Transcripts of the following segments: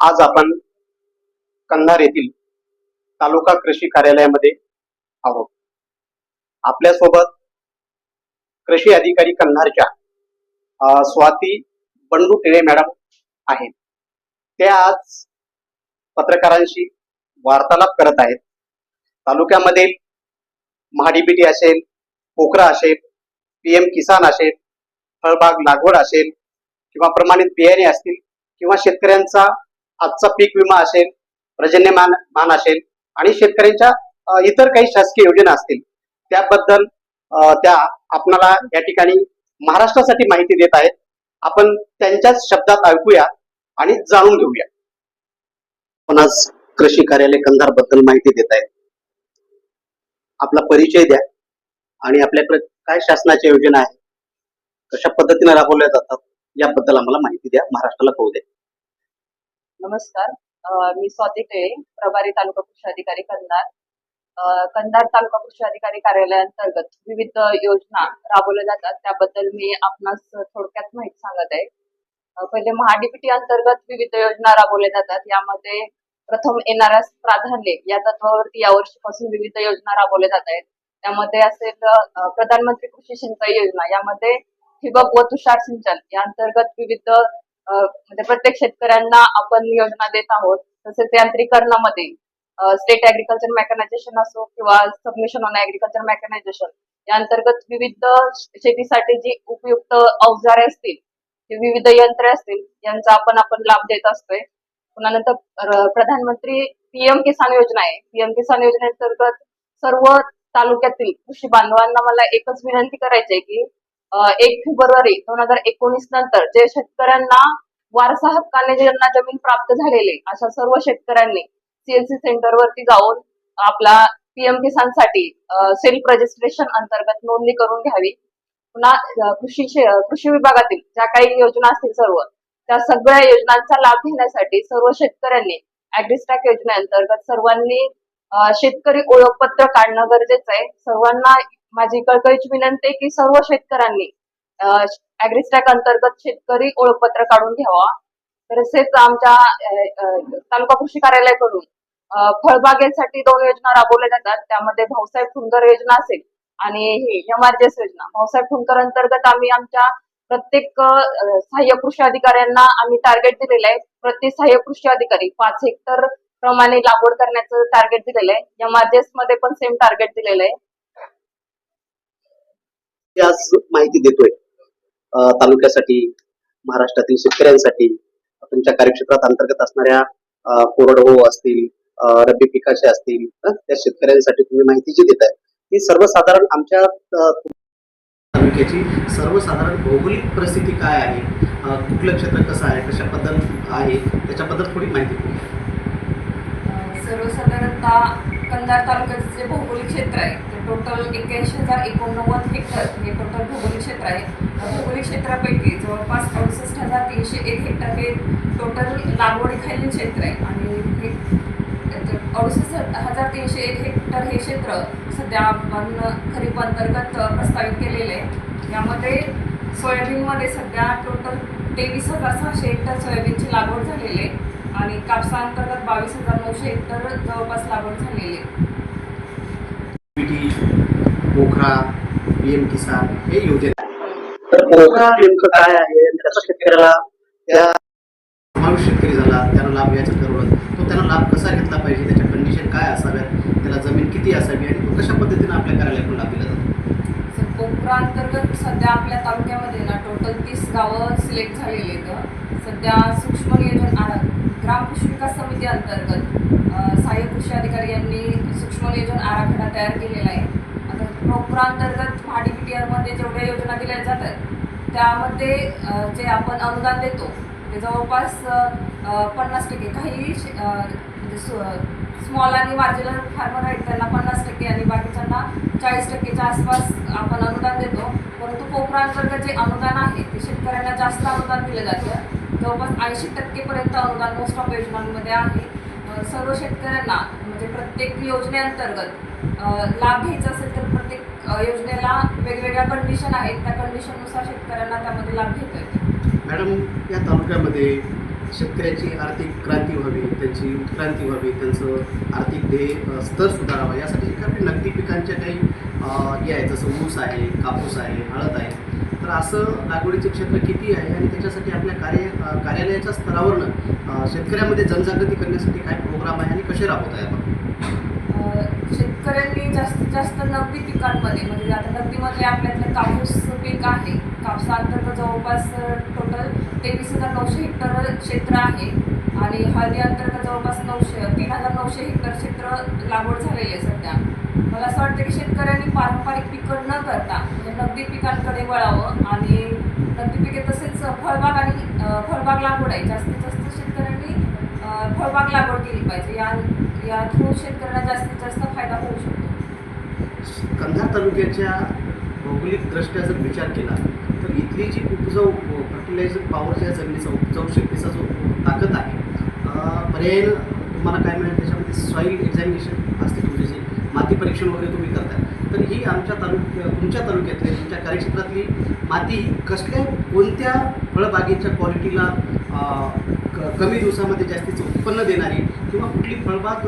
आज आपण कंधार येथील तालुका कृषी कार्यालयामध्ये आहोत. आपल्यासोबत कृषी अधिकारी कंधारच्या स्वाती बंडू टिळे मॅडम आहेत. ते आज पत्रकारांशी वार्तालाप करत आहेत. तालुक्यामधील महाडीबीटी असेल पोखरा असेल पीएम किसान असेल फळबाग लागवड असेल किंवा प्रमाणित बियाणे असतील किंवा शेतकऱ्यांचा आजचा पीक विमा असेल पर्जन्यमान मान असेल आणि शेतकऱ्यांच्या इतर काही शासकीय योजना असतील त्याबद्दल त्या आपणाला या ठिकाणी महाराष्ट्रासाठी माहिती देत आहेत. आपण त्यांच्याच शब्दात ऐकूया आणि जाणून घेऊया. आपण आज कृषी कार्यालय कंधारबद्दल माहिती देत आहेत. आपला परिचय द्या आणि आपल्याकडे काय शासनाच्या योजना आहेत कशा पद्धतीने राबवल्या जातात याबद्दल आम्हाला माहिती द्या. महाराष्ट्राला कळू द्या. नमस्कार. मी स्वाती टेळे प्रभारी तालुका कृषी अधिकारी कंधार. कंधार तालुका कृषी अधिकारी कार्यालयाअंतर्गत विविध योजना राबवल्या जातात. त्याबद्दल मी आपणास थोडक्यात माहिती सांगत आहे. पहिले महाडीपीटी अंतर्गत विविध योजना राबवल्या जातात. यामध्ये प्रथम येणाऱ्या प्राधान्य या तत्वावरती यावर्षीपासून विविध योजना राबवल्या जात आहेत. त्यामध्ये असेल प्रधानमंत्री कृषी सिंचाई योजना. यामध्ये ठिबक व तुषार सिंचन या अंतर्गत विविध म्हणजे प्रत्येक शेतकऱ्यांना आपण योजना देत आहोत तसेच यांत्रिकरणामध्ये स्टेट ऍग्रीकल्चर मेकॅनायझेशन असो किंवा सबमिशन ऑन ऍग्रीकल्चर मेकॅनायझेशन या अंतर्गत विविध शेतीसाठी जी उपयुक्त अवजारे असतील विविध यंत्रे असतील यांचा आपण आपण लाभ देत असतोय. पुन्हा नंतर प्रधानमंत्री पीएम किसान योजना आहे. पीएम किसान योजनेअंतर्गत सर्व तालुक्यातील कृषी बांधवांना मला एकच विनंती करायची आहे की एक फेब्रुवारी दोन हजार एकोणीस नंतर जे शेतकऱ्यांना वारसा हक्काने ज्यांना जमीन प्राप्त झालेले अशा सर्व शेतकऱ्यांनी सीएलसी सेंटर वरती जाऊन आपला पीएम किसानसाठी सेल्फ रजिस्ट्रेशन अंतर्गत नोंदणी करून घ्यावी. पुन्हा कृषी कृषी विभागातील ज्या काही योजना असतील सर्व त्या सगळ्या योजनांचा लाभ घेण्यासाठी सर्व शेतकऱ्यांनी अॅग्रिस्टॅक योजनेअंतर्गत सर्वांनी शेतकरी ओळखपत्र काढणं गरजेचं आहे. सर्वांना माझी कळकळीची विनंती आहे की सर्व शेतकऱ्यांनी अॅग्रिस्टॅक अंतर्गत शेतकरी ओळखपत्र काढून घ्यावा. तसेच आमच्या तालुका कृषी कार्यालयाकडून फळबागेसाठी दोन योजना राबवल्या जातात. त्यामध्ये भाऊसाहेब फुंकर योजना असेल आणि ही एस योजना. भाऊसाहेब फुंकर अंतर्गत आम्ही आमच्या प्रत्येक सहाय्य कृषी अधिकाऱ्यांना आम्ही टार्गेट दिलेलं आहे. प्रत्येक सहाय्य कृषी अधिकारी पाच हेक्टर प्रमाणे लागवड करण्याचं टार्गेट दिलेलं आहे. एमआरजेस मध्ये पण सेम टार्गेट दिलेलं आहे. ते आज माहिती देतोय. तालुक्यासाठी महाराष्ट्रातील शेतकऱ्यांसाठी. तुमच्या कार्यक्षेत्रात अंतर्गत असणाऱ्या अ, असतील रब्बी पिकाचे असतील त्या शेतकऱ्यांसाठी तुम्ही माहिती जी देत आहे ती सर्वसाधारण आमच्या तालुक्याची सर्वसाधारण भौगोलिक परिस्थिती काय आहे? कुठलं क्षेत्र कसं आहे? कशा पद्धत आहे? त्याच्याबद्दल थोडी माहिती सर्वसाधारणतः कंधार तालुक्याचं जे भौगोलिक क्षेत्र आहे. ते टोटल एक्क्याऐंशी हजार एकोणनव्वद हेक्टर हे टोटल भौगोलिक क्षेत्र आहे. भौगोलिक क्षेत्रापैकी जवळपास अडुसष्ट हजार तीनशे एक हेक्टर हे टोटल लागवडीखालील क्षेत्र आहे. आणि हे अडुसष्ट हजार तीनशे एक हेक्टर हे क्षेत्र सध्या आपण खरीप अंतर्गत प्रस्तावित केलेले आहे. यामध्ये सोयाबीनमध्ये सध्या टोटल तेवीस हजार सहाशे हेक्टर सोयाबीनची लागवड झालेली आहे. आणि कापसा अंतर्गत बावीस हजार नऊशे हेक्टर जवळपास लागवड झालेली आहे. पीटी पोखरा पीएम किसान हे योजना तर पोखरा नेमकं काय आहे? त्याचा शेतकऱ्याला त्या माणूस शेतकरी झाला त्याला लाभ घ्यायचा ठरवलं तो त्याला लाभ कसा घेतला पाहिजे? त्याच्या कंडिशन काय असाव्यात? त्याला जमीन किती असावी? आणि तो कशा पद्धतीने आपल्या कार्यालयाकडून लाभ दिला जातो? सर कोकरा अंतर्गत सध्या आपल्या तालुक्यामध्ये ना टोटल तीस गावं सिलेक्ट झालेली आहेत. सध्या सूक्ष्म नियोजन आ- ग्राम कृषी विकास समिती अंतर्गत सहाय्यक कृषी अधिकारी यांनी सूक्ष्म नियोजन आराखडा तयार केलेला आहे. आता प्रोग्रामअंतर्गत महाडी पी टी आरमध्ये जेवढ्या योजना दिल्या जातात त्यामध्ये जे आपण अनुदान देतो ते जवळपास पन्नास टक्के. काही शे- म्हणजे स्मॉल आणि मार्जिनल फार्मर आहेत त्यांना पन्नास टक्के आणि बाकीच्यांना चाळीस टक्केच्या आसपास आपण अनुदान देतो. परंतु कोकणांतर्गत जे अनुदान आहे ते शेतकऱ्यांना जास्त अनुदान दिलं जातं. जवळपास ऐंशी टक्केपर्यंत अनुदान मोस्ट ऑफ योजनांमध्ये आहे. सर्व शेतकऱ्यांना म्हणजे प्रत्येक योजनेअंतर्गत लाभ घ्यायचा असेल तर प्रत्येक योजनेला वेगवेगळ्या कंडिशन आहेत. त्या कंडिशननुसार शेतकऱ्यांना त्यामध्ये लाभ घेता येतो. मॅडम या तालुक्यामध्ये शेतकऱ्याची आर्थिक क्रांती व्हावी त्यांची उत्क्रांती व्हावी त्यांचं आर्थिक ध्येय स्तर सुधारावा यासाठी काही नगदी पिकांच्या काही हे आहे जसं ऊस आहे कापूस आहे हळद आहे. तर असं लागवडीचे क्षेत्र किती आहे आणि त्याच्यासाठी आपल्या कार्य कार्यालयाच्या स्तरावरनं शेतकऱ्यामध्ये जनजागृती करण्यासाठी काय प्रोग्राम आहे आणि कसे राबवत आहे आपण? शेतकऱ्यांनी जास्तीत जास्त नगदी पिकांमध्ये म्हणजे आता नगदीमध्ये आपल्याकडे कापूस पीक आहे. कापसाअंतर्गत जवळपास टोटल तेवीस हजार नऊशे हेक्टर क्षेत्र आहे. आणि हळदी अंतर्गत जवळपास नऊशे तीन हजार नऊशे हेक्टर क्षेत्र लागवड झालेली आहे सध्या. मला असं वाटतं की शेतकऱ्यांनी पारंपरिक पिकं न करता म्हणजे नगदी पिकांकडे वळावं आणि नगदी पिके तसेच फळबाग आणि फळबाग लागवड आहे. जास्तीत जास्त शेतकऱ्यांनी फळबाग लागवड केली पाहिजे. या या थ्रू शेतकऱ्यांना जास्तीत जास्त फायदा होऊ शकतो. कंधार तालुक्याच्या भौगोलिकदृष्ट्या जर विचार केला तर इथली जी उपजाऊ फर्टिलायझर पॉवर ज्या जमिनीचा उपजाऊ शक्तीचा जो ताकद आहे अं, तुम्हाला काय मिळेल त्याच्यामध्ये? सॉईल एक्झामिनेशन असते. माती परीक्षण वगैरे तुम्ही करताय तर ही आमच्या तालुक्या तुमच्या तालुक्यातली तुमच्या कार्यक्षेत्रातली माती कसल्या कोणत्या फळबागेच्या क्वालिटीला क- कमी दिवसामध्ये जास्तीचं उत्पन्न देणारी किंवा कुठली फळबाग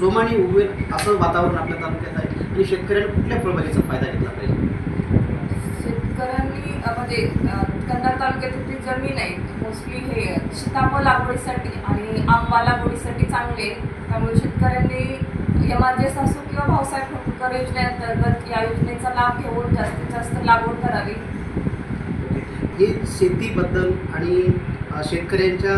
जोमाने उभेल असं वातावरण आपल्या तालुक्यात आहे आणि शेतकऱ्यांना कुठल्या फळबागेचा फायदा घेतला पाहिजे शेतकऱ्यांनी म्हणजे अं, कंधार तालुक्यातील जमीन आहे मोस्टली हे सीताफळ लागवडीसाठी आणि आंबा लागवडीसाठी चांगले आहे. त्यामुळे शेतकऱ्यांनी एम आर एस असो किंवा भाऊसाहेब फुंकर योजनेअंतर्गत या योजनेचा लाभ घेऊन जास्तीत जास्त लागवड करावी. हे शेतीबद्दल आणि शेतकऱ्यांच्या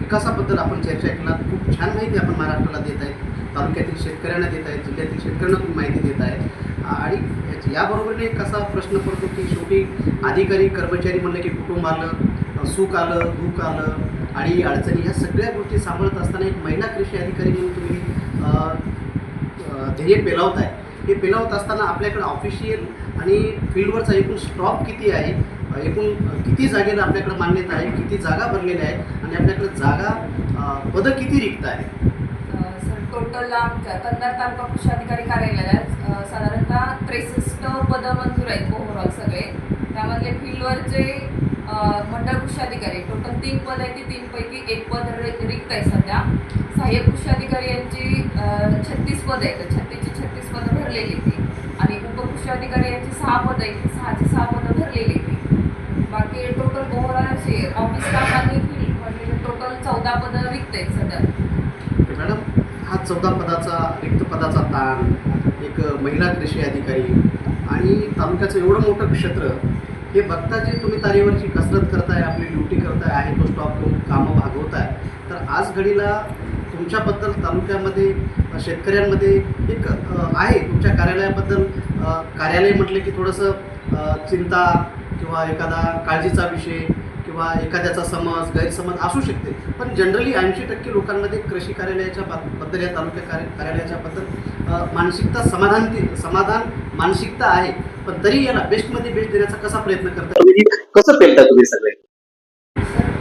विकासाबद्दल आपण चर्चा केला खूप छान माहिती आपण महाराष्ट्राला देत आहे तालुक्यातील शेतकऱ्यांना देत आहेत जिल्ह्यातील शेतकऱ्यांना खूप माहिती देत आहे आणि याच- याबरोबरीने एक असा प्रश्न पडतो की शेवटी अधिकारी कर्मचारी म्हणलं की कुटुंब आलं सुख आलं दुःख आलं आणि अडचणी ह्या सगळ्या गोष्टी सांभाळत असताना एक महिला कृषी अधिकारी म्हणून तुम्ही म्हणजे ध्येय पेलावत आहे. हे पेलावत असताना आपल्याकडे ऑफिशियल आणि फील्डवरचा एकूण स्टॉक किती आहे? एकूण किती जागेला आपल्याकडे मान्यता आहे? किती जागा भरलेल्या आहेत? आणि आपल्याकडे जागा पदं किती रिक्त आहे सर टोटल आमच्या कंधार तालुका कृषी अधिकारी कार्यालयात साधारणतः त्रेसष्ट पदं मंजूर आहेत ओव्हरऑल सगळे. त्यामधले फील्डवरचे मंडळ कृषी अधिकारी. टोटल तीन पद आहे ती तीनपैकी एक पद रिक्त आहे सध्या. सहाय्यक कृषी अधिकारी यांची छत्तीस पद आहेत. छत्तीसची छत्तीस पदं भरलेली ती. आणि उपकृषी अधिकारी यांची सहा पद आहेत. सहाची सहा पदं भरलेली ती. बाकी टोटल ओव्हरऑलचे ऑफिस स्टाफ आणि फील्ड म्हणजे टोटल चौदा पदं रिक्त आहेत सध्या. मॅडम हा चौदा पदाचा रिक्त पदाचा ताण एक महिला कृषी अधिकारी आणि तालुक्याचं एवढं मोठं क्षेत्र हे बघता जे तुम्ही तारीवरची कसरत करताय आपली ड्युटी करताय आहे तो स्टॉप घेऊन कामं भागवताय तर आज घडीला तुमच्याबद्दल तालुक्यामध्ये शेतकऱ्यांमध्ये एक आहे तुमच्या कार्यालयाबद्दल कार्यालय म्हटलं की थोडंसं चिंता किंवा एखादा काळजीचा विषय किंवा एखाद्याचा समज गैरसमज असू शकते. पण जनरली ऐंशी टक्के लोकांमध्ये कृषी कार्यालयाच्या बद्दल या तालुक्या कार्य कार्यालयाच्या बद्दल मानसिकता समाधान समाधान मानसिकता आहे. पण तरी याला बेस्टमध्ये बेस्ट देण्याचा कसा प्रयत्न करता कसं पेलता तुम्ही सगळे?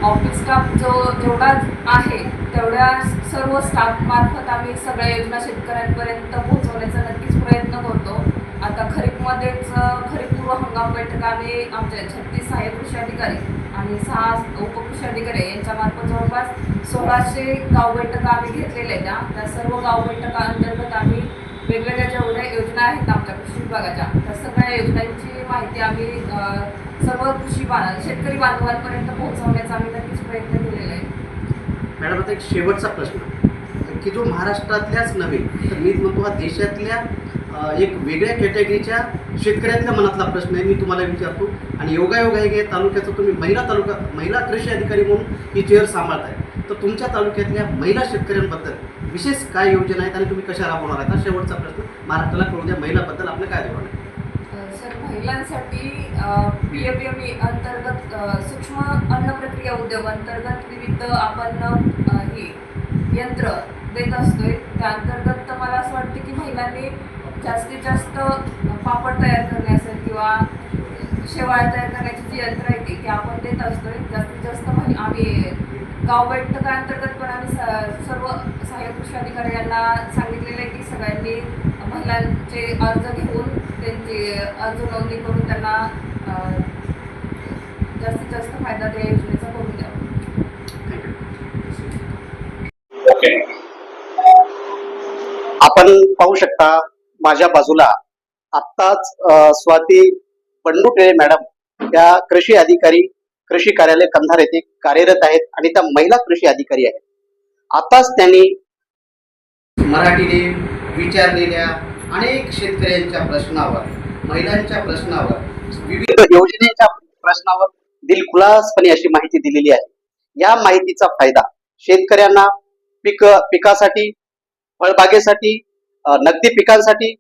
ऑफिस स्टाफ जो जेवढा आहे तेवढ्या सर्व स्टाफ मार्फत आम्ही सगळ्या योजना शेतकऱ्यांपर्यंत पोहोचवण्याचा नक्कीच प्रयत्न करतो. आता खरीपमध्येच अ, खरीपपूर्व हंगाम बैठक आम्ही आमच्या छत्तीस सहाय्यक कृषी अधिकारी आणि सहा उपकृषी अधिकारी यांच्या मार्फत जवळपास सोळाशे गाव बैठका आम्ही घेतलेल्या आहेत. त्या. त्या सर्व गाव बैठका अंतर्गत आम्ही वेगवेगळ्या जेवढ्या योजना आहेत आमच्या कृषी विभागाच्या त्या सगळ्या योजनांची माहिती आम्ही सर्व कृषी शेतकरी बांधवांपर्यंत पोहोचवण्याचा आम्ही नक्कीच प्रयत्न केलेला आहे. मॅडम आता एक शेवटचा प्रश्न. की जो महाराष्ट्रातल्याच नव्हे तर मी म्हणतो हा देशातल्या एक वेगळ्या कॅटेगरीच्या शेतकऱ्यांच्या मनातला प्रश्न आहे मी तुम्हाला विचारतो. आणि योगायोग आहे की तालुक्याचं तुम्ही महिला तालुका महिला कृषी अधिकारी म्हणून ही चेअर सांभाळताय. तर तुमच्या तालुक्यातल्या महिला शेतकऱ्यांबद्दल विशेष काय योजना आहेत आणि तुम्ही कशा राबवणार आहात? शेवटचा प्रश्न. महाराष्ट्राला कळू द्या महिलाबद्दल आपलं काय धोरण आहे? सर महिलांसाठी पी एफ एम ई अंतर्गत सूक्ष्म अन्न प्रक्रिया उद्योग अंतर्गत विविध आपण हे ही यंत्र देत असतोय. त्या अंतर्गत तर मला असं वाटतं की महिलांनी जास्तीत जास्त पापड तयार करणे असेल किंवा शेवाळ तयार करण्याची जी यंत्र आहे ती आपण देत असतोय. जास्तीत जास्त महि आम्ही गाव बैठकाअंतर्गत पण आम्ही सर्व सहाय्यक कृषी अधिकारी यांना सांगितलेलं आहे की सगळ्यांनी महिलांचे अर्ज घेऊन त्यांची अर्ज नोंदणी करून त्यांना जास्तीत जास्त फायदा त्या योजनेचा करून द्यावा आपण पाहू शकता माझ्या बाजूला आत्ताच स्वाती बंडुटे मॅडम या कृषी अधिकारी कृषी कार्यालय कंधार येथे कार्यरत आहेत आणि त्या महिला कृषी अधिकारी आहेत. आताच त्यांनी मराठीने विचारलेल्या अनेक शेतकऱ्यांच्या प्रश्नावर महिलांच्या प्रश्नावर विविध योजनेच्या प्रश्नावर दिलखुलासपणे अशी माहिती दिलेली आहे. या माहितीचा फायदा शेतकऱ्यांना पीक पिकासाठी फळबागेसाठी नगदी पिकांसाठी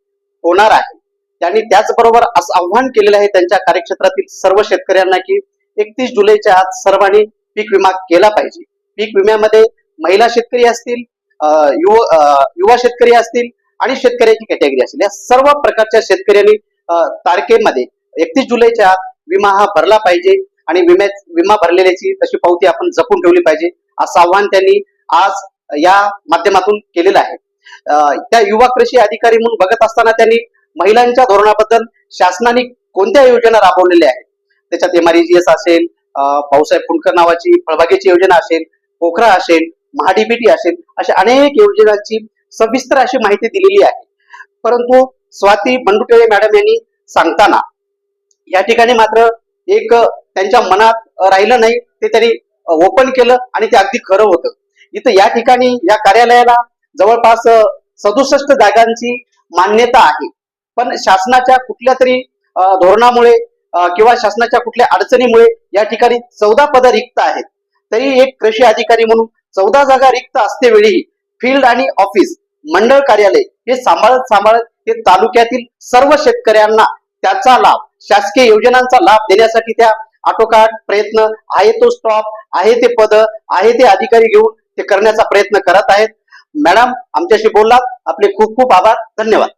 होणार आहे. त्यांनी त्याचबरोबर असं आव्हान केलेलं आहे त्यांच्या कार्यक्षेत्रातील सर्व शेतकऱ्यांना की एकतीस जुलैच्या आत सर्वांनी पीक विमा केला पाहिजे. पीक विम्यामध्ये महिला शेतकरी असतील अ, युव युवा शेतकरी असतील आणि शेतकऱ्याची कॅटेगरी असेल. या सर्व प्रकारच्या शेतकऱ्यांनी तारखेमध्ये एकतीस जुलैच्या आत विमा हा भरला पाहिजे आणि विम्या विमा भरलेल्याची तशी पावती आपण जपून ठेवली पाहिजे असं आव्हान त्यांनी आज या माध्यमातून केलेलं आहे. त्या युवा कृषी अधिकारी म्हणून बघत असताना त्यांनी महिलांच्या धोरणाबद्दल शासनाने कोणत्या योजना राबवलेल्या आहेत? त्याच्यात एमआरईजीएस असेल भाऊसाहेब फुंडकर नावाची फळबागेची योजना असेल पोखरा असेल महाडीबीटी असेल अशा अनेक योजनांची सविस्तर अशी माहिती दिलेली आहे. परंतु स्वाती बंडुटे मॅडम यांनी सांगताना या ठिकाणी मात्र एक त्यांच्या मनात राहिलं नाही ते त्यांनी ओपन केलं आणि ते अगदी खरं होतं. इथं या ठिकाणी या कार्यालयाला जवळपास सदुसष्ट जागांची मान्यता आहे. पण शासनाच्या कुठल्या तरी धोरणामुळे किंवा शासनाच्या कुठल्या अडचणीमुळे या ठिकाणी चौदा पद रिक्त आहेत. तरी एक कृषी अधिकारी म्हणून चौदा जागा रिक्त असते वेळी फील्ड आणि ऑफिस मंडळ कार्यालय हे सांभाळत सांभाळत हे तालुक्यातील सर्व शेतकऱ्यांना त्याचा लाभ शासकीय योजनांचा लाभ देण्यासाठी त्या आटोकाट प्रयत्न आहे तो स्टॉप आहे ते पद आहे ते अधिकारी घेऊन ते करण्याचा प्रयत्न करत आहेत. मॅडम आमच्याशी बोललात. आपले खूप खूप आभार. धन्यवाद.